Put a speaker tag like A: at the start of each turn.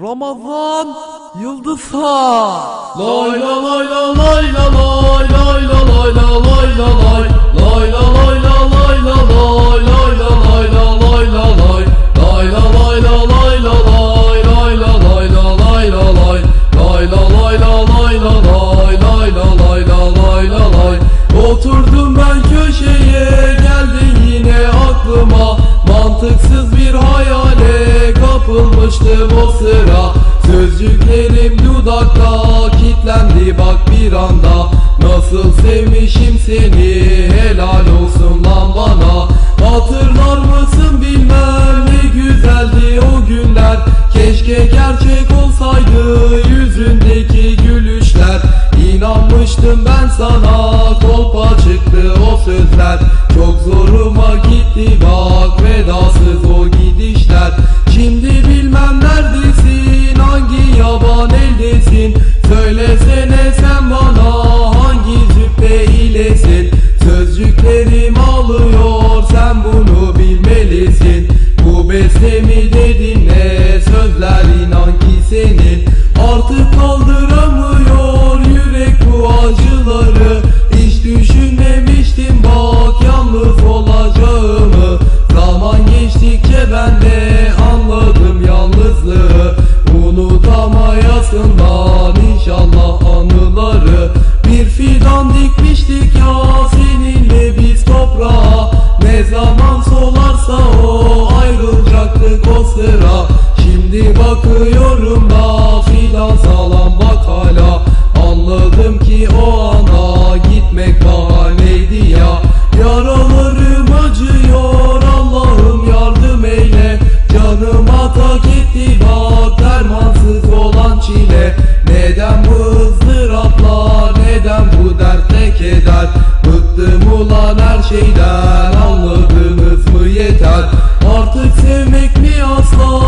A: Ramazan Yıldızha
B: Lay la lay la lay la lay lay la lay la lay la lay lay la lay la lay la lay lay la lay la lay la lay lay la lay la lay la lay lay la lay la lay la lay lay la lay la lay la lay lay la lay la lay la lay Oturdum ben köşeye geldin yine aklıma Mantıksız bir hayale kapılmıştım Dudakta kitlendi bak bir anda. Nasıl sevmişim seni helal olsun lan bana. Hatırlar mısın bilmem ne güzeldi o günler. Keşke gerçek olsaydı yüzündeki gülüşler. İnanmıştım ben sana kolpa çıktı o sözler Söylesene sen bana hangi züppe ilesin? Sözcüklerim alıyor sen bunu bilmelisin. Bu bestemi de dinle sözler inan ki senin dikmiştik ya seninle biz toprağa. Ne zaman solarsa o ayrılacaktık o sıra. Şimdi bakıyorum da şeyden anladınız mı yeter? Artık sevmek mi asla